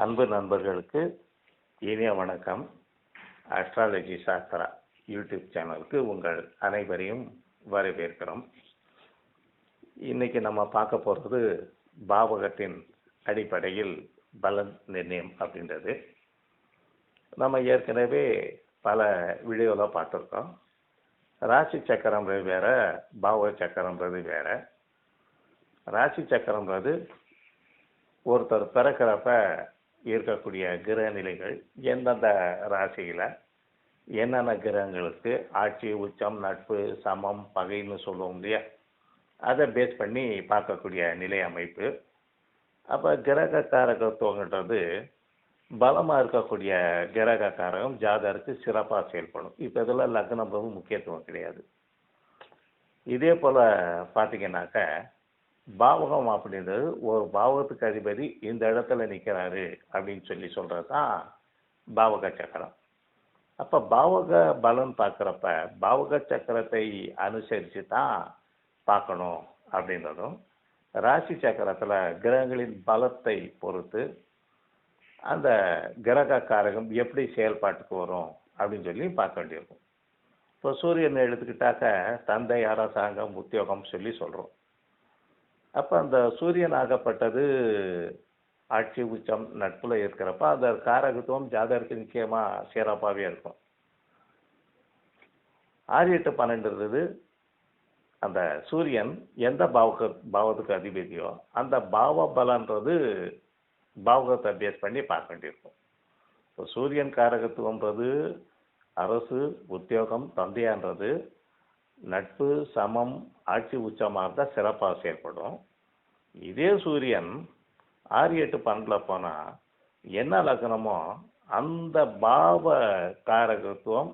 அன்பு நண்பர்களுக்கு இனிய வணக்கம். அஸ்ட்ராலஜி சாஸ்திரா யூடியூப் சேனலுக்கு உங்கள் அனைவரையும் வரவேற்கிறோம். இன்னைக்கு நம்ம பார்க்க போகிறது பாவகத்தின் அடிப்படையில் பலன் நிர்ணயம் அப்படின்றது. நம்ம ஏற்கனவே பல வீடியோவில் பார்த்துருக்கோம். ராசி சக்கரம்ன்றது வேறு பாவக சக்கரம்ன்றது வேறு. ராசி சக்கரம்ன்றது ஒருத்தர் பிறக்கிறப்ப இருக்கக்கூடிய கிரக நிலைகள் எந்தெந்த ராசியில் என்னென்ன கிரகங்களுக்கு ஆட்சி உச்சம் நட்பு சமம் பகைன்னு சொல்லுவோம் இல்லையா? அதை பேஸ் பண்ணி பார்க்கக்கூடிய நிலை அமைப்பு. அப்போ கிரக காரகத்துவங்கிறது பலமாக இருக்கக்கூடிய கிரக காரகம் ஜாதகருக்கு சிறப்பாக செயல்படும். இப்போ இதில் லக்னம் ரொம்ப முக்கியத்துவம் கிடையாது. இதே போல் பார்த்தீங்கன்னாக்க பாவகம் அப்படின்றது ஒரு பாவகத்துக்கு அதிபதி இந்த இடத்துல நிற்கிறாரு அப்படின்னு சொல்லி சொல்கிறது தான் பாவக சக்கரம். அப்போ பாவக பலன் பார்க்குறப்ப பாவக சக்கரத்தை அனுசரித்து தான் பார்க்கணும் அப்படின்றதும் ராசி சக்கரத்தில் கிரகங்களின் பலத்தை பொறுத்து அந்த கிரக காரகம் எப்படி செயல்பாட்டுக்கு வரும் அப்படின்னு சொல்லி பார்க்க வேண்டியிருக்கும். இப்போ சூரியன் எடுத்துக்கிட்டாக்க தந்தை அரசாங்கம் உத்தியோகம் சொல்லி சொல்கிறோம் அப்போ அந்த சூரியன் ஆகப்பட்டது ஆட்சி உச்சம் நட்புல இருக்கிறப்ப அந்த காரகத்துவம் ஜாதகத்துக்கு நிச்சயமாக சிறப்பாகவே இருக்கும். ஆறு எட்டு பன்னெண்டுன்றது அந்த சூரியன் எந்த பாவக பாவத்துக்கு அதிபதியோ அந்த பாவ பலன்றது பாவகத்தை பேஸ் பண்ணி பார்க்க வேண்டியிருக்கும். இப்போ சூரியன் காரகத்துவன்றது அரசு உத்தியோகம் தந்தையான்றது நட்பு சமம் ஆட்சி உச்சமாக இருந்தால் சிறப்பாக செயல்படும். இதே சூரியன் ஆறு எட்டு பன்னெண்டில் போனால் என்ன லக்னமோ அந்த பாவ காரகத்துவம்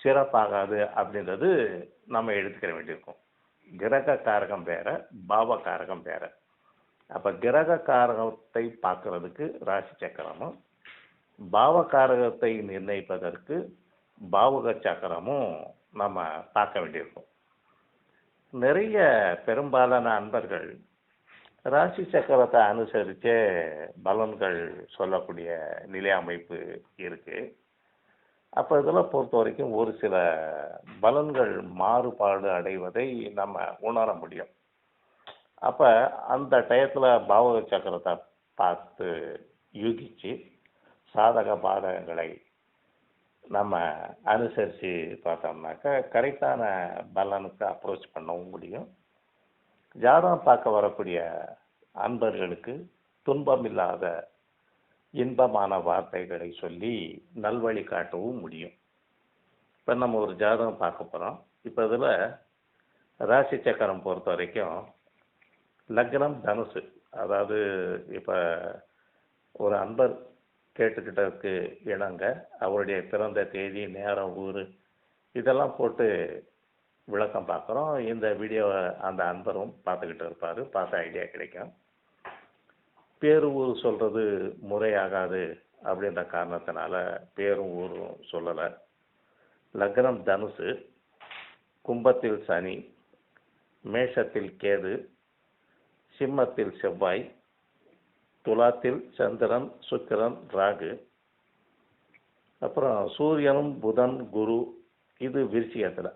சிறப்பாகாது அப்படின்றது நம்ம எடுத்துக்கிற வேண்டியிருக்கும். கிரக காரகம் வேற பாவ காரகம் வேற. அப்போ கிரக காரகத்தை பார்க்கறதுக்கு ராசி சக்கரமும் பாவ காரகத்தை நிர்ணயிப்பதற்கு பாவக சக்கரமும் நம்ம பார்க்க வேண்டியிருக்கும். நிறைய பெரும்பாலான அன்பர்கள் ராசி சக்கரத்தை அனுசரித்தே பலன்கள் சொல்லக்கூடிய நிலை அமைப்பு இருக்கு. அப்போ இதெல்லாம் பொறுத்த வரைக்கும் ஒரு சில பலன்கள் மாறுபாடு அடைவதை நம்ம உணர முடியும். அப்போ அந்த டயத்தில் பாவக சக்கரத்தை பார்த்து யூகிச்சு சாதக பாதகங்களை நம்ம அனுசரித்து பார்த்தோம்னாக்கா கரெக்டான பலனுக்கு அப்ரோச் பண்ணவும் முடியும். ஜாதகம் பார்க்க வரக்கூடிய அன்பர்களுக்கு துன்பம் இல்லாத இன்பமான வார்த்தைகளை சொல்லி நல்வழி காட்டவும் முடியும். இப்போ நம்ம ஒரு ஜாதகம் பார்க்க போகிறோம் இப்போ இதில் ராசி சக்கரம் பொறுத்த வரைக்கும் லக்னம் தனுசு. அதாவது இப்போ ஒரு அன்பர் கேட்டுக்கிட்டதுக்கு இணங்க அவருடைய பிறந்த தேதி நேரம் ஊர் இதெல்லாம் போட்டு விளக்கம் பார்க்குறோம். இந்த வீடியோவை அந்த அன்பரும் பார்த்துக்கிட்டு இருப்பார். பார்த்த ஐடியா கிடைக்கும். பேரு ஊர் சொல்கிறது முறையாகாது அப்படின்ற காரணத்தினால பேரும் ஊரும் சொல்லலை. லக்னம் தனுசு கும்பத்தில் சனி மேஷத்தில் கேது சிம்மத்தில் செவ்வாய் துலாத்தில் சந்திரன் சுக்கிரன் ராகு. அப்புறம் சூரியனும் புதன் குரு இது விருச்சிகத்தில்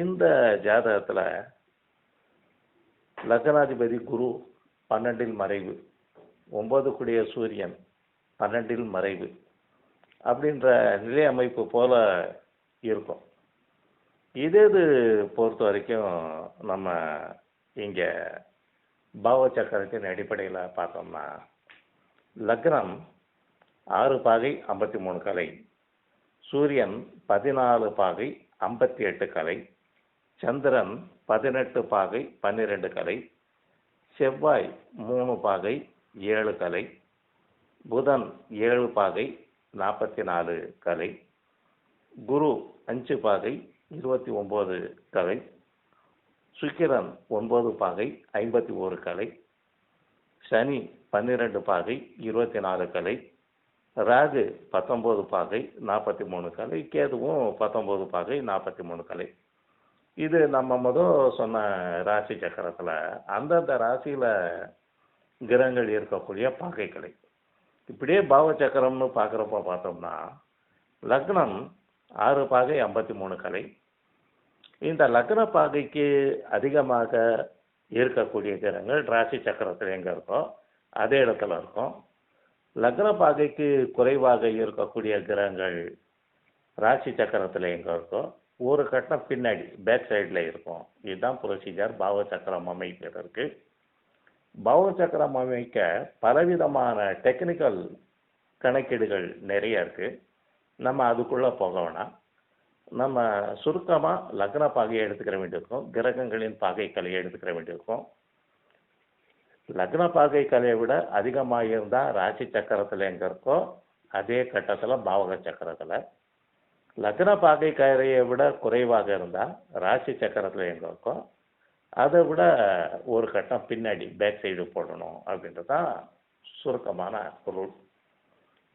இந்த ஜாதகத்தில் லக்னாதிபதி குரு பன்னெண்டில் மறைவு ஒன்பதுக்குடிய சூரியன் பன்னெண்டில் மறைவு அப்படின்ற நிலை அமைப்பு போல இருக்கும். இது இது பொறுத்த வரைக்கும் நம்ம இங்கே பாவ சக்கரத்தின் அடிப்படையில் பார்த்தோம்னா லக்னம் ஆறு பாகை ஐம்பத்தி மூணு கலை சூரியன் பதினாலு பாகை ஐம்பத்தி எட்டு கலை சந்திரன் பதினெட்டு பாகை பன்னிரெண்டு கலை செவ்வாய் மூணு பாகை ஏழு கலை புதன் ஏழு பாகை நாற்பத்தி நாலு கலை குரு அஞ்சு பாகை இருபத்தி ஒம்பது கலை சுக்கிரன் ஒன்பது பாகை ஐம்பத்தி ஒரு கலை. சனி பன்னிரெண்டு பாகை இருபத்தி நாலு கலை. ராகு பத்தொம்போது பாகை நாற்பத்தி மூணு கலை. கேதுவும் பத்தொம்போது பாகை நாற்பத்தி மூணு கலை. இது நம்ம முதல் சொன்ன ராசி சக்கரத்தில் அந்தந்த ராசியில் கிரகங்கள் இருக்கக்கூடிய பாகைகளை இப்படியே பாவ சக்கரம்னு பார்க்குறப்ப பார்த்தோம்னா லக்னம் ஆறு பாகை ஐம்பத்தி மூணு கலை. இந்த லக்ன பாகைக்கு அதிகமாக இருக்கக்கூடிய கிரகங்கள் ராசி சக்கரத்தில் எங்கே இருக்கோ அதே இடத்துல இருக்கும். லக்ன பாகைக்கு குறைவாக இருக்கக்கூடிய கிரகங்கள் ராசி சக்கரத்தில் எங்கே இருக்கோ ஒரு கட்டம் பின்னாடி பேக் சைடில் இருக்கும். இதுதான் ப்ரொசீஜர் பாவ சக்கரம் அமைப்பதற்கு பாவ சக்கரம் அமைக்க பலவிதமான டெக்னிக்கல் கணக்கீடுகள் நிறைய இருக்குது நம்ம அதுக்குள்ளே போக வேணாம். நம்ம சுருக்கமாக லக்ன பாகையை எடுத்துக்கிற வேண்டியிருக்கும். கிரகங்களின் பாகை கலையை எடுத்துக்கிற வேண்டியிருக்கும். லக்ன பாகை கலையை விட அதிகமாக இருந்தால் ராசி சக்கரத்தில் எங்கே இருக்கோ அதே கட்டத்தில் பாவக சக்கரத்தில். லக்ன பாகை கலையை விட குறைவாக இருந்தால் ராசி சக்கரத்தில் எங்கே இருக்கோ அதை விட ஒரு கட்டம் பின்னாடி பேக் சைடு போடணும் அப்படின்றது தான் சுருக்கமான ரூல்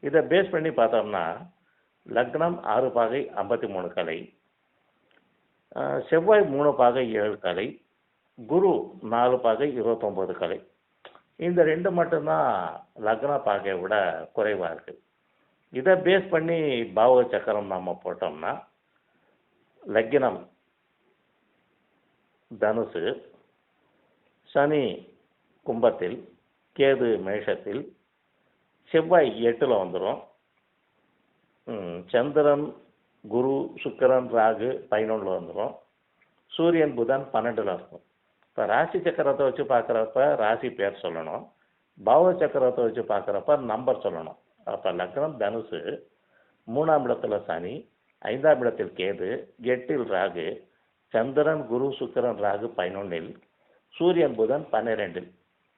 இதை பேஸ் பண்ணி பார்த்தோம்னா லக்னம் ஆறு பாகை ஐம்பத்தி மூணு கலை. செவ்வாய் மூணு பாகை ஏழு கலை. குரு நாலு பாகை இருபத்தொம்போது கலை. இந்த ரெண்டு மட்டும்தான் லக்ன பாகையை விட குறைவாக இருக்குது இதை பேஸ் பண்ணி பாவ சக்கரம் நம்ம போட்டோம்னா லக்னம் தனுசு சனி கும்பத்தில் கேது மேஷத்தில் செவ்வாய் எட்டில் வந்துடும் சந்திரன் குரு சுக்கிரன் ராகு பதினொன்றில் வந்துடும் சூரியன் புதன் பன்னெண்டில் இருக்கும். இப்போ ராசி சக்கரத்தை வச்சு பார்க்குறப்ப ராசி பேர் சொல்லணும். பாவ சக்கரத்தை வச்சு பார்க்குறப்ப நம்பர் சொல்லணும். அப்போ லக்னம் தனுசு மூணாம் இடத்துல சனி ஐந்தாம் இடத்தில் கேது எட்டில் ராகு சந்திரன் குரு சுக்கரன் ராகு பதினொன்றில் சூரியன் புதன் பன்னிரெண்டில்.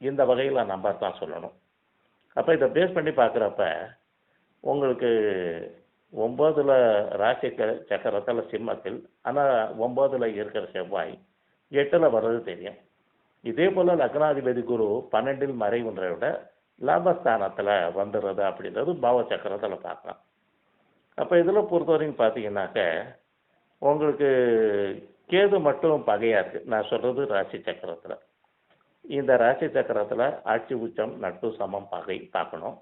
இந்த வகையில் நம்பர் தான் சொல்லணும். அப்போ இதை பேஸ் பண்ணி பார்க்குறப்ப உங்களுக்கு ஒம்போதில் ராசி சக்கரத்தில் சிம்மத்தில் ஆனால் ஒம்போதில் இருக்கிற செவ்வாய் எட்டில் வர்றது தெரியும். இதே போல் லக்னாதிபதி குரு பன்னெண்டில் மறைவுன்றதை விட லாபஸ்தானத்தில் வந்துடுறது அப்படின்றது பாவ சக்கரத்தில் பார்க்கலாம். அப்போ இதில் பொறுத்தவரைக்கும் பார்த்தீங்கன்னாக்க உங்களுக்கு கேது மட்டும் பகையாக இருக்குது நான் சொல்கிறது ராசி சக்கரத்தில். இந்த ராசி சக்கரத்தில் ஆட்சி உச்சம் நட்பு சமம் பகை பார்க்கணும்.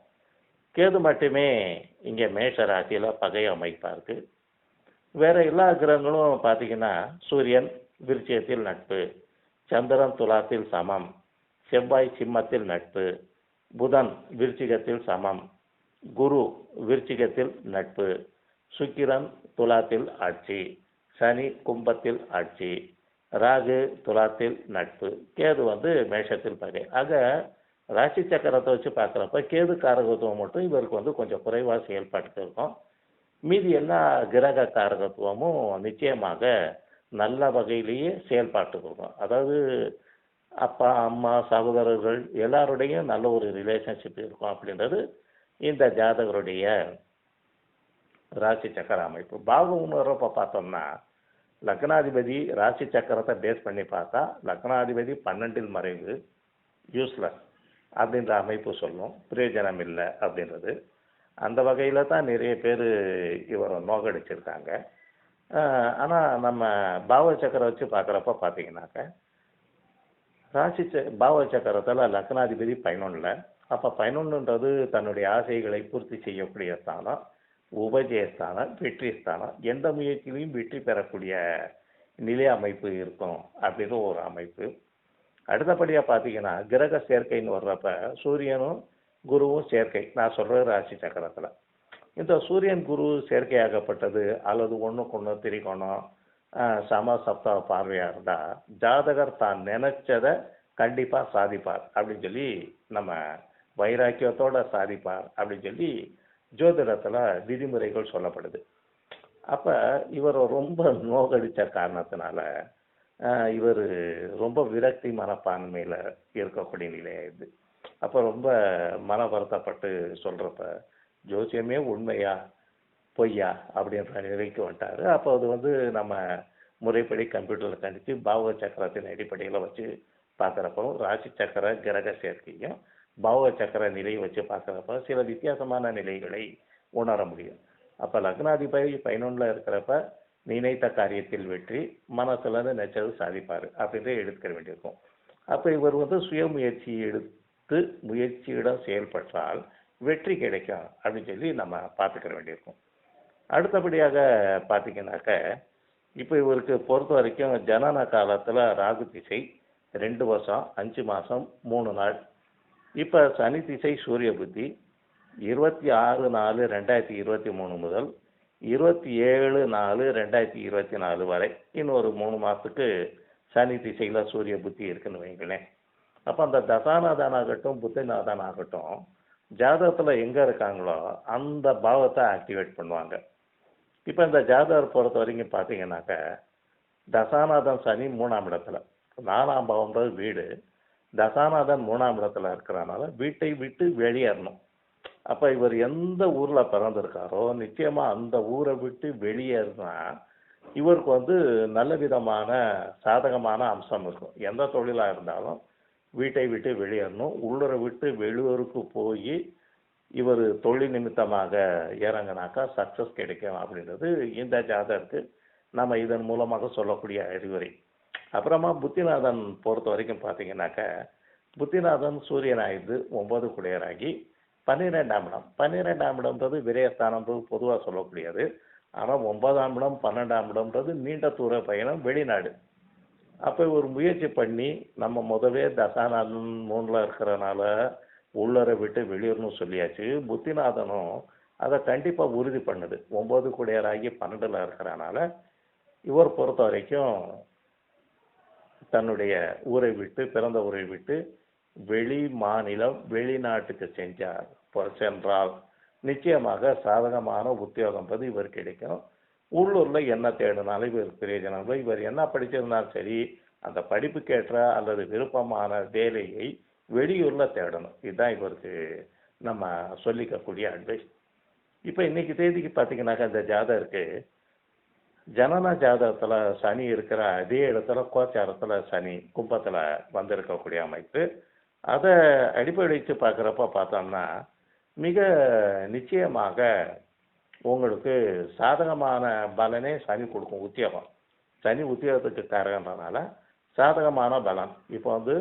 கேது மட்டுமே இங்கே மேஷ ராசியில் பகை அமைப்பாக இருக்கு வேற எல்லா கிரகங்களும் பார்த்தீங்கன்னா சூரியன் விருச்சியத்தில் நட்பு சந்திரன் துலாத்தில் சமம் செவ்வாய் சிம்மத்தில் நட்பு புதன் விருச்சிகத்தில் சமம் குரு விருச்சிகத்தில் நட்பு சுக்கிரன் துலாத்தில் ஆட்சி சனி கும்பத்தில் ஆட்சி ராகு துலாத்தில் நட்பு கேது வந்து மேஷத்தில் பகை. ஆக ராசி சக்கரத்தை வச்சு பார்க்குறப்ப கேது காரகத்துவம் மட்டும் இவருக்கு வந்து கொஞ்சம் குறைவாக செயல்பாட்டுக்கு இருக்கும். மீதி எல்லா கிரக காரகத்துவமும் நிச்சயமாக நல்ல வகையிலேயே செயல்பாட்டுக்கு இருக்கும். அதாவது அப்பா அம்மா சகோதரர்கள் எல்லாருடையும் நல்ல ஒரு ரிலேஷன்ஷிப் இருக்கும் அப்படின்றது இந்த ஜாதகருடைய ராசி சக்கர அமைப்பு. பாகம் வர்றப்ப பார்த்தோம்னா லக்னாதிபதி ராசி சக்கரத்தை பேஸ் பண்ணி பார்த்தா லக்னாதிபதி பன்னெண்டில் மறைவு யூஸ்லெஸ் அப்படின்ற அமைப்பு சொல்லும். பிரயோஜனம் இல்லை அப்படின்றது. அந்த வகையில் தான் நிறைய பேர் இவரை நோகடிச்சிருக்காங்க ஆனால் நம்ம பாவ சக்கரை வச்சு பார்க்குறப்ப பார்த்தீங்கன்னாக்க ராசி ச பாவ சக்கரத்தில் லக்னாதிபதி பதினொன்றில் அப்போ பதினொன்றுன்றது தன்னுடைய ஆசைகளை பூர்த்தி செய்யக்கூடிய ஸ்தானம் உபஜய ஸ்தானம் வெற்றி ஸ்தானம். எந்த முயற்சியிலையும் வெற்றி பெறக்கூடிய நிலை அமைப்பு இருக்கும் அப்படின்னு ஒரு அமைப்பு. அடுத்தபடியாக பார்த்தீங்கன்னா கிரக சேர்க்கைன்னு வர்றப்ப சூரியனும் குருவும் சேர்க்கை. நான் சொல்கிறது ராசி சக்கரத்தில். இந்த சூரியன் குரு சேர்க்கையாகப்பட்டது அல்லது ஒன்றுக்கு ஒன்று திரிகோணம் சம சப்த பார்வையாக இருந்தால் ஜாதகர் தான் நினைச்சதை கண்டிப்பாக சாதிப்பார் அப்படின்னு சொல்லி நம்ம வைராக்கியத்தோட சாதிப்பார் அப்படின்னு சொல்லி ஜோதிடத்தில் விதிமுறைகள் சொல்லப்படுது. அப்போ இவர் ரொம்ப நோகடித்த காரணத்தினால இவர் ரொம்ப விரக்தி மனப்பான்மையில் இருக்கக்கூடிய நிலையாயிடுது. அப்போ ரொம்ப மன வருத்தப்பட்டு சொல்கிறப்ப ஜோசியமே உண்மையா? பொய்யா? அப்படின்ற நிலைக்கு வந்துட்டாரு. அப்போ அது வந்து நம்ம முறைப்படி கம்ப்யூட்டரில் கணிச்சு பாவக சக்கரத்தின் அடிப்படையில் வச்சு பார்க்குறப்போ ராசி சக்கர கிரக சேர்க்கையும் பாவ சக்கர நிலையை வச்சு பார்க்குறப்ப சில வித்தியாசமான நிலைகளை உணர முடியும். அப்போ லக்னாதிபதி பதினொன்றில் இருக்கிறப்ப நினைத்த காரியத்தில் வெற்றி மனசுல இருந்து நினைச்சது சாதிப்பார் அப்படின்றத எடுத்துக்க வேண்டியிருக்கும். அப்போ இவர் வந்து சுயமுயற்சி முயற்சி எடுத்து முயற்சியிடம் செயல்பட்டால் வெற்றி கிடைக்கும் அப்படின்னு சொல்லி நம்ம பார்த்துக்கிற வேண்டியிருக்கும். அடுத்தபடியாக பார்த்தீங்கன்னாக்க இப்போ இவருக்கு பொறுத்த வரைக்கும் ஜனன காலத்தில் ராகு திசை ரெண்டு வருஷம் அஞ்சு மாதம் மூணு நாள். இப்போ சனி திசை சூரிய புத்தி இருபத்தி ஆறு நாலு ரெண்டாயிரத்தி இருபத்தி மூணு முதல் இருபத்தி ஏழு நாலு ரெண்டாயிரத்தி இருபத்தி நாலு வரை இன்னொரு மூணு மாதத்துக்கு சனி திசையில் சூரிய புத்தி இருக்குன்னு வைங்களேன். அப்போ அந்த தசாநாதன் ஆகட்டும் புத்தநாதன் ஆகட்டும் ஜாதகத்தில் எங்கே இருக்காங்களோ அந்த பாவத்தை ஆக்டிவேட் பண்ணுவாங்க. இப்போ இந்த ஜாதகர் பொறுத்த வரைக்கும் பார்த்தீங்கன்னாக்க தசாநாதன் சனி மூணாம் இடத்துல. நாலாம் பாவம்ன்றது வீடு. தசாநாதன் மூணாம் இடத்துல இருக்கிறனால வீட்டை விட்டு வெளியேறணும். அப்போ இவர் எந்த ஊரில் பிறந்திருக்காரோ நிச்சயமாக அந்த ஊரை விட்டு வெளியேறினா இவருக்கு வந்து நல்ல விதமான சாதகமான அம்சம் இருக்கும். எந்த தொழிலாக இருந்தாலும் வீட்டை விட்டு வெளியேறணும். உள்ளூரை விட்டு வெளியூருக்கு போய் இவர் தொழில் நிமித்தமாக இறங்கினாக்கா சக்ஸஸ் கிடைக்கும் அப்படின்றது இந்த ஜாதகருக்கு நம்ம இதன் மூலமாக சொல்லக்கூடிய அறிவுரை. அப்புறமா புத்திநாதன் பொறுத்த வரைக்கும் பார்த்தீங்கன்னாக்க புத்திநாதன் சூரியன் ஆயுது ஒன்பது குடையராகி பன்னிரெண்டாம் இடம். பன்னிரெண்டாம் இடம்ன்றது விரயஸ்தானம்ன்றது பொதுவாக சொல்லக்கூடியது. ஆனால் ஒன்பதாம் இடம் பன்னெண்டாம் இடம்ன்றது நீண்ட தூர பயணம் வெளிநாடு. அப்போ ஒரு முயற்சி பண்ணி நம்ம முதவே தசாநாதன் மூணில் இருக்கிறனால உள்ளரை விட்டு வெளியூர்னு சொல்லியாச்சு. புத்திநாதனும் அதை கண்டிப்பாக உறுதி பண்ணுது. ஒம்பது குடையராகி பன்னெண்டில் இருக்கிறனால இவர் பொறுத்த வரைக்கும் தன்னுடைய ஊரை விட்டு பிறந்த ஊரை விட்டு வெளி மாநிலம் வெளிநாட்டுக்கு சென்றார் சென்றால் நிச்சயமாக சாதகமான உத்தியோகம் பது இவர் கிடைக்கும். உள்ளூரில் என்ன தேடினாலும் இவர் பிரயோஜனம் இவர் என்ன படிச்சிருந்தாலும் சரி அந்த படிப்புக்கேற்ற அல்லது விருப்பமான வேலையை வெளியூரில் தேடணும். இதுதான் இவருக்கு நம்ம சொல்லிக்கக்கூடிய அட்வைஸ் இப்போ இன்னைக்கு தேதிக்கு பார்த்தீங்கன்னாக்கா இந்த ஜாதகருக்கு ஜனன ஜாதகத்தில் சனி இருக்கிற அதே இடத்துல கோச்சாரத்தில் சனி கும்பத்தில் வந்திருக்கக்கூடிய அமைப்பு. அதை அடிப்படை பார்க்குறப்ப பார்த்தோம்னா மிக நிச்சயமாக உங்களுக்கு சாதகமான பலனே சனி கொடுக்கும் உத்தியோகம். சனி உத்தியோகத்துக்கு காரகன்றனால சாதகமான பலன். இப்போ வந்து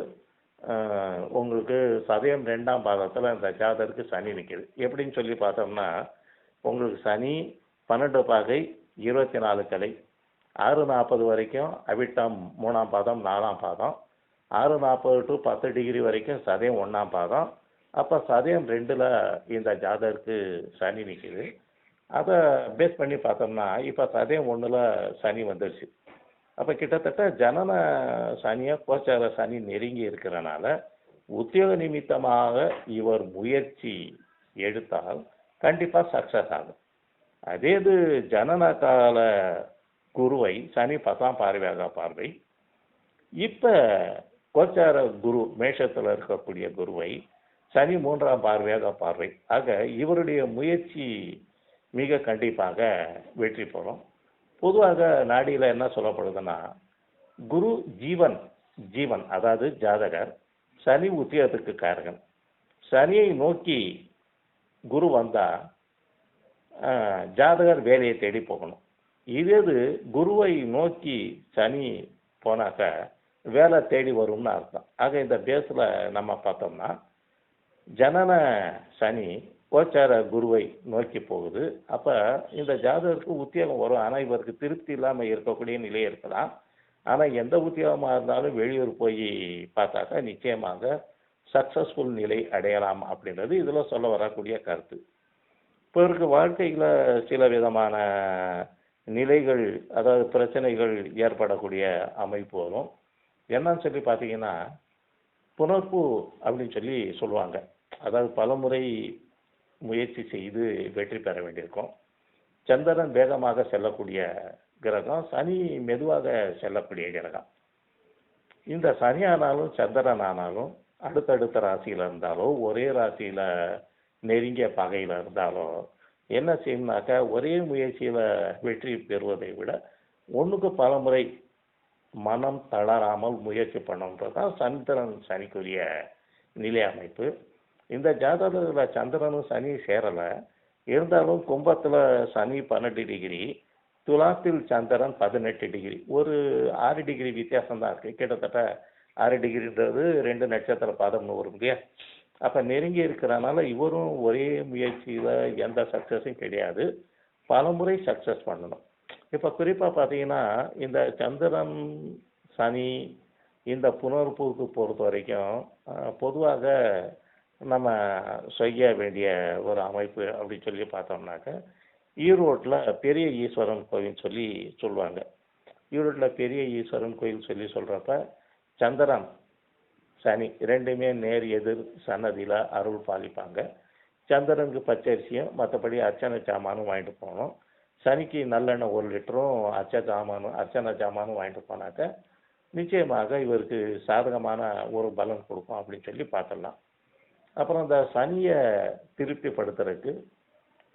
உங்களுக்கு சதயம் ரெண்டாம் பாதத்தில் இந்த ஜாதருக்கு சனி நிற்கிது எப்படின்னு சொல்லி பார்த்தோம்னா உங்களுக்கு சனி பன்னெண்டு பாகை இருபத்தி நாலு கலை. ஆறு நாற்பது வரைக்கும் அவிட்டம் மூணாம் பாதம் நாலாம் பாதம். ஆறு நாற்பது டு பத்து டிகிரி வரைக்கும் சதயம் ஒன்றாம் பாதம். அப்போ சதயம் ரெண்டில் இந்த ஜாதகருக்கு சனி நிற்கிது அதை பேஸ் பண்ணி பார்த்தோம்னா இப்போ சதயம் ஒன்றில் சனி வந்துடுச்சு அப்போ கிட்டத்தட்ட ஜனன சனியை கோச்சார சனி நெருங்கி இருக்கிறனால உத்தியோக நிமித்தமாக இவர் முயற்சி எடுத்தால் கண்டிப்பாக சக்ஸஸ் ஆகும். அதே இது ஜனன கால குருவை சனி பத்தாம் பார்வையாக பார்வை. இப்போ கோச்சார குரு மேஷத்தில் இருக்கக்கூடிய குருவை சனி மூன்றாம் பார்வையாக பார்வை. ஆக இவருடைய முயற்சி மிக கண்டிப்பாக வெற்றி பெறும். பொதுவாக நாடியில் என்ன சொல்லப்படுதுன்னா குரு ஜீவன் ஜீவன் அதாவது ஜாதகர் சனி உத்தியோகத்துக்கு காரகன். சனியை நோக்கி குரு வந்தால் ஜாதகர் வேலையை தேடி போகணும். இதே இது குருவை நோக்கி சனி போனாக்க வேலை தேடி வரும்னு அர்த்தம். ஆக இந்த பேஸில் நம்ம பார்த்தோம்னா ஜனன சனி கோச்சார குருவை நோக்கி போகுது. அப்போ இந்த ஜாதகருக்கு உத்தியோகம் வரும். ஆனால் இவருக்கு திருப்தி இல்லாமல் இருக்கக்கூடிய நிலை இருக்கலாம். ஆனால் எந்த உத்தியோகமாக இருந்தாலும் வெளியூர் போய் பார்த்தாக்கா நிச்சயமாக சக்ஸஸ்ஃபுல் நிலை அடையலாம் அப்படின்றது இதில் சொல்ல வரக்கூடிய கருத்து. இப்போ இருக்க வாழ்க்கையில் சில விதமான நிலைகள் அதாவது பிரச்சனைகள் ஏற்படக்கூடிய அமைப்பு வரும். என்னன்னு சொல்லி பார்த்தீங்கன்னா புணர்ப்பு அப்படின்னு சொல்லி சொல்லுவாங்க. அதாவது பலமுறை முயற்சி செய்து வெற்றி பெற வேண்டியிருக்கும். சந்திரன் வேகமாக செல்லக்கூடிய கிரகம் சனி மெதுவாக செல்லக்கூடிய கிரகம். இந்த சனி ஆனாலும் சந்திரன் ஆனாலும் அடுத்தடுத்த ராசியில் இருந்தாலோ ஒரே ராசியில் நெருங்கிய பகையில் இருந்தாலோ என்ன செய்யணும்னாக்கா ஒரே முயற்சியில் வெற்றி பெறுவதை விட ஒன்றுக்கு பல முறை மனம் தளராமல் முயற்சி பண்ணணுன்றது தான் சந்திரன் சனிக்குரிய நிலை அமைப்பு. இந்த ஜாதகத்தில் சந்திரனும் சனி சேரலை. இருந்தாலும் கும்பத்தில் சனி பன்னெண்டு டிகிரி துலாத்தில் சந்திரன் பதினெட்டு டிகிரி. ஒரு ஆறு டிகிரி வித்தியாசம் தான் இருக்குது கிட்டத்தட்ட ஆறு டிகிரின்றது ரெண்டு நட்சத்திர பாதம்னு வரும் இல்லையா? அப்போ நெருங்கி இருக்கிறனால இவரும் ஒரே முயற்சியில் எந்த சக்ஸஸும் கிடையாது. பலமுறை சக்ஸஸ் பண்ணணும். இப்போ குறிப்பாக பார்த்தீங்கன்னா இந்த சந்திரன் சனி இந்த புனர்பூக்கு பொறுத்த வரைக்கும் பொதுவாக நம்ம செய்ய வேண்டிய ஒரு அமைப்பு அப்படின்னு சொல்லி பார்த்தோம்னாக்க ஈரோட்டில் பெரிய ஈஸ்வரன் கோவில் சொல்லி சொல்லுவாங்க. ஈரோட்டில் பெரிய ஈஸ்வரன் கோயில் சொல்லி சொல்கிறப்ப சந்திரன் சனி ரெண்டுமே நேர் எதிர் சன்னதியில் அருள் பாலிப்பாங்க. சந்திரனுக்கு பச்சரிசியும் மற்றபடி அர்ச்சனை சாமானும் வாங்கிட்டு போகணும். சனிக்கு நல்லெண்ணெய் ஒரு லிட்டரும் அர்ச்ச சாமானும் அர்ச்சனை சாமானும் வாங்கிட்டு போனாக்க நிச்சயமாக இவருக்கு சாதகமான ஒரு பலன் கொடுக்கும் அப்படின்னு சொல்லி பார்த்துடலாம். அப்புறம் இந்த சனியை திருப்திப்படுத்துறதுக்கு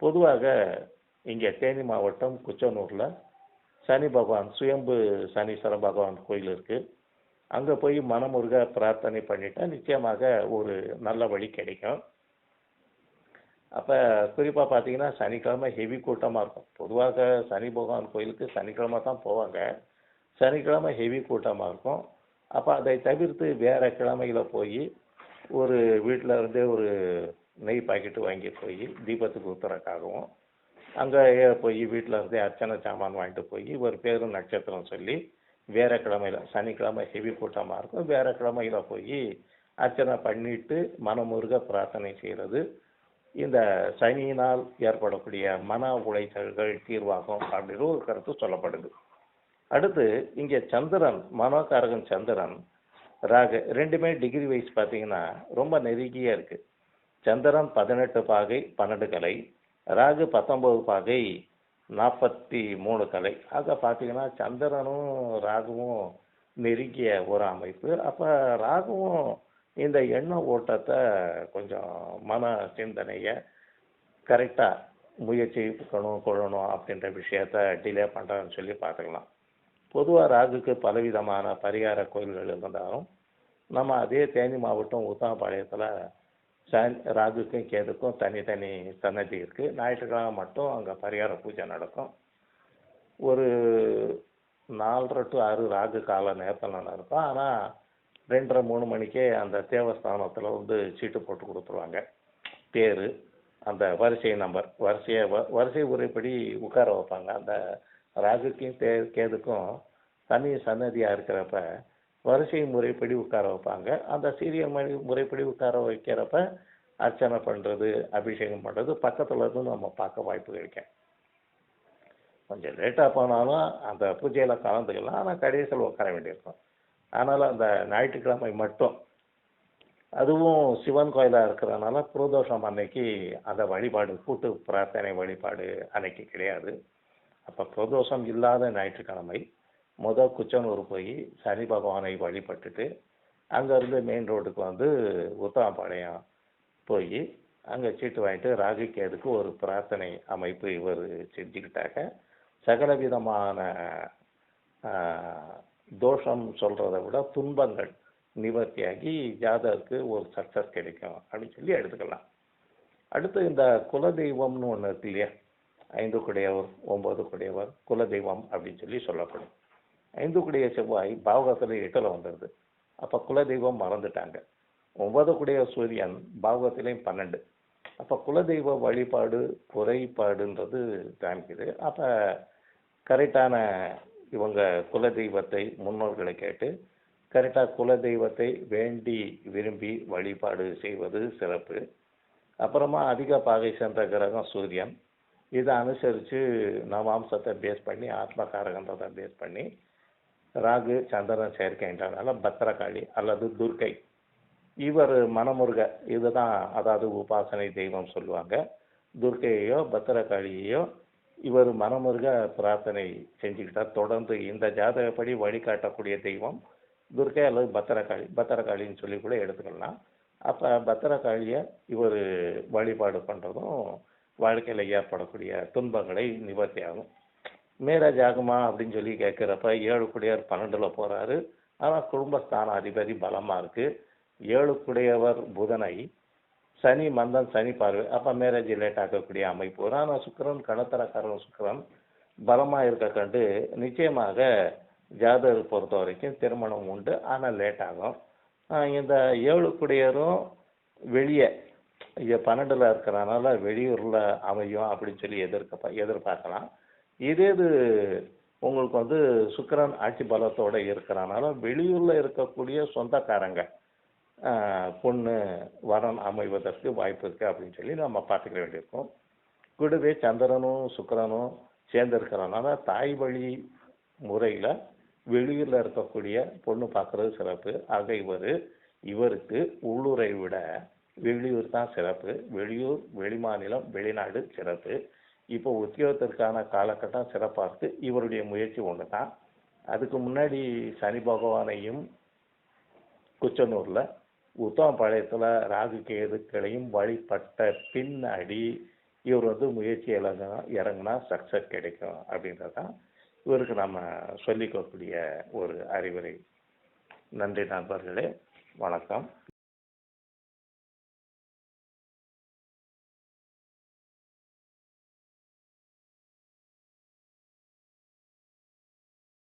பொதுவாக இங்கே தேனி மாவட்டம் குச்சனூரில் சனி பகவான் சுயம்பு சனீஸ்வர பகவான் கோயில் இருக்குது அங்கே போய் மனமுருக பிரார்த்தனை பண்ணிட்டா நிச்சயமாக ஒரு நல்ல வழி கிடைக்கும். அப்போ குறிப்பாக பார்த்தீங்கன்னா சனிக்கிழமை ஹெவி கூட்டமாக இருக்கும். பொதுவாக சனி பகவான் கோயிலுக்கு சனிக்கிழமை தான் போவாங்க. சனிக்கிழமை ஹெவி கூட்டமாக இருக்கும். அப்போ அதை தவிர்த்து வேறு கிழமையில் போய் ஒரு வீட்டில் இருந்தே ஒரு நெய் பாக்கெட்டு வாங்கி போய் தீபத்துக்கு ஊத்துறதுக்காகவும் அங்கே போய் வீட்டில் இருந்தே அர்ச்சனை சாமான் வாங்கிட்டு போய் ஒரு பேரும் நட்சத்திரம் சொல்லி வேற கிழமையில சனிக்கிழமை ஹெவி கூட்டமாக இருக்கும். வேற கிழமையில் போய் அர்ச்சனை பண்ணிட்டு மனமுருக பிரார்த்தனை செய்கிறது இந்த சனியினால் ஏற்படக்கூடிய மன உளைச்சல்கள் தீர்வாகும் அப்படின்ற ஒரு கருத்து சொல்லப்படுது. அடுத்து இங்கே சந்திரன் மனோகாரகன் சந்திரன் ராகு ரெண்டுமே டிகிரி வைஸ் பார்த்தீங்கன்னா ரொம்ப நெருங்கியா இருக்கு. சந்திரன் பதினெட்டு பாகை பன்னெண்டு கலை ராகு பத்தொன்பது பாகை நாற்பத்தி மூணு கலை. ஆக பார்த்தீங்கன்னா சந்திரனும் ராகுவும் நெருங்கிய ஒரு அமைப்பு. அப்போ ராகுவும் இந்த எண்ண ஓட்டத்தை கொஞ்சம் மன சிந்தனையை கரெக்டாக முயற்சி கொள்ளணும் கொள்ளணும் அப்படின்ற விஷயத்த டிலே பண்ணுறேன்னு சொல்லி பார்த்துக்கலாம். பொதுவாக ராகுக்கு பலவிதமான பரிகார கோயில்கள் இருந்தாலும் நம்ம அதே தேனி மாவட்டம் உத்தமபாளையத்தில் சன் ராகுக்கும் கேதுக்கும் தனித்தனி சன்னதி இருக்குது ஞாயிற்றுக்கிழமை மட்டும் அங்கே பரிகார பூஜை நடக்கும். ஒரு நாலரை டு ஆறு ராகு கால நேரத்தில் நடக்கும். ஆனால் ரெண்டரை மூணு மணிக்கே அந்த தேவஸ்தானத்தில் வந்து சீட்டு போட்டு கொடுத்துருவாங்க. பேர் அந்த வரிசை நம்பர் வரிசையை வ- வரிசை முறைப்படி உட்கார வைப்பாங்க. அந்த ராகுக்கும் தே கேதுக்கும் தனி சன்னதியாக இருக்கிறப்ப வரிசை முறைப்படி உட்கார வைப்பாங்க. அந்த சீரியல் மணி முறைப்படி உட்கார வைக்கிறப்ப அர்ச்சனை பண்ணுறது அபிஷேகம் பண்ணுறது பக்கத்தில் இருந்து நம்ம பார்க்க வாய்ப்பு கிடைக்கும் கொஞ்சம் லேட்டாக போனாலும் அந்த பூஜையில் கலந்துக்கலாம். ஆனால் கடைசியில் உட்கார வேண்டியிருக்கும். ஆனால் அந்த ஞாயிற்றுக்கிழமை மட்டும். அதுவும் சிவன் கோயிலாக இருக்கிறதுனால பிரதோஷம் அன்னைக்கு அந்த வழிபாடு கூட்டு பிரார்த்தனை வழிபாடு அன்னைக்கு கிடையாது. அப்போ பிரதோஷம் இல்லாத ஞாயிற்றுக்கிழமை முத குச்சனூர் போய் சனி பகவானை வழிபட்டுட்டு அங்கேருந்து மெயின் ரோட்டுக்கு வந்து உத்தமபாளையம் போய் அங்கே சீட்டு வாங்கிட்டு ராகுக்கேதுக்கு ஒரு பிரார்த்தனை அமைப்பு இவர் செஞ்சுக்கிட்டாக்க சகல விதமான தோஷம் சொல்கிறத விட துன்பங்கள் நிவர்த்தியாகி ஜாதகருக்கு ஒரு சக்ஸஸ் கிடைக்கும் அப்படின்னு சொல்லி எடுத்துக்கலாம். அடுத்து இந்த குலதெய்வம்னு ஒன்று இருக்கு இல்லையா? ஐந்து குடையவர் ஒன்பது குடையவர் குலதெய்வம் அப்படின்னு சொல்லி சொல்லப்படும். ஐந்து குடைய செவ்வாய் பாவகத்தில் எட்டில் வந்துடுது அப்போ குலதெய்வம் மறந்துட்டாங்க. ஒன்பது குடைய சூரியன் பாவகத்திலையும் பன்னெண்டு. அப்போ குலதெய்வ வழிபாடு குறைபாடுன்றது காமிக்குது. அப்போ கரெக்டான இவங்க குலதெய்வத்தை முன்னோர்களை கேட்டு கரெக்டாக குலதெய்வத்தை வேண்டி விரும்பி வழிபாடு செய்வது சிறப்பு. அப்புறமா அதிக பாகை சென்ற கிரகம் சூரியன். இதை அனுசரித்து நவாம்சத்தை பேஸ் பண்ணி ஆத்மகாரகன்றதை பேஸ் பண்ணி ராகு சந்திரன் சேர்க்கைன்றனால பத்திரகாளி அல்லது துர்க்கை. இவர் மனமுருக இதுதான் அதாவது உபாசனை தெய்வம் சொல்லுவாங்க. துர்க்கையையோ பத்ரகாளியையோ இவர் மனமுருக பிரார்த்தனை செஞ்சுக்கிட்டார். தொடர்ந்து இந்த ஜாதகப்படி வழிகாட்டக்கூடிய தெய்வம் துர்கை அல்லது பத்திரகாளி பத்திரகாளின்னு சொல்லி கூட எடுத்துக்கலாம். அப்போ பத்திரகாளியை இவர் வழிபாடு பண்ணுறதும் வாழ்க்கையில் ஏற்படக்கூடிய துன்பங்களை நிவர்த்தி ஆகும். மேரேஜ் ஆகுமா அப்படின்னு சொல்லி கேட்குறப்ப ஏழு குடியார் பன்னெண்டில் போகிறாரு ஆனால் குடும்பஸ்தான அதிபதி பலமாக இருக்குது ஏழு குடையவர் புதனை சனி மந்தன் சனி பார்வை. அப்போ மேரேஜ் லேட் ஆகக்கூடிய அமைப்பு. வரும் ஆனால் சுக்கரன் கணத்தரக்காரன் சுக்கரன் பலமாக இருக்க கண்டு நிச்சயமாக ஜாதகர் பொறுத்த வரைக்கும் திருமணம் உண்டு. ஆனால் லேட் ஆகும். இந்த ஏழு குடியரும் வெளியே இங்கே பன்னெண்டில் இருக்கிறனால வெளியூரில் அமையும் அப்படின்னு சொல்லி எதிர்க்க எதிர்பார்க்கலாம். இதே இது உங்களுக்கு வந்து சுக்கரன் ஆட்சி பலத்தோட இருக்கிறனால வெளியூரில் இருக்கக்கூடிய சொந்தக்காரங்க பொண்ணு வரன் அமைவதற்கு வாய்ப்பு இருக்குது அப்படின்னு சொல்லி நம்ம பார்த்துக்க வேண்டியிருக்கோம். கூடவே சந்திரனும் சுக்கரனும் சேர்ந்துருக்கிறனால தாய் வழி முறையில் வெளியூரில் இருக்கக்கூடிய பொண்ணு பார்க்குறது சிறப்பு. ஆக இவர் இவருக்கு உள்ளூரை விட வெளியூர் தான் சிறப்பு. வெளியூர் வெளிமாநிலம் வெளிநாடு சிறப்பு. இப்போ உத்தியோகத்திற்கான காலகட்டம் சிறப்பாக இருக்குது இவருடைய முயற்சி ஒன்று தான் அதுக்கு முன்னாடி சனி பகவானையும் குச்சனூரில் உத்தமபாளையத்தில் ராகு கேதுக்களையும் வழிபட்ட பின்னாடி இவர் வந்து முயற்சி இறங்கினா இறங்கினா சக்ஸஸ் கிடைக்கும் அப்படின்றது தான் இவருக்கு நம்ம சொல்லிக்கக்கூடிய ஒரு அறிவுரை. நன்றி நண்பர்களே. வணக்கம்.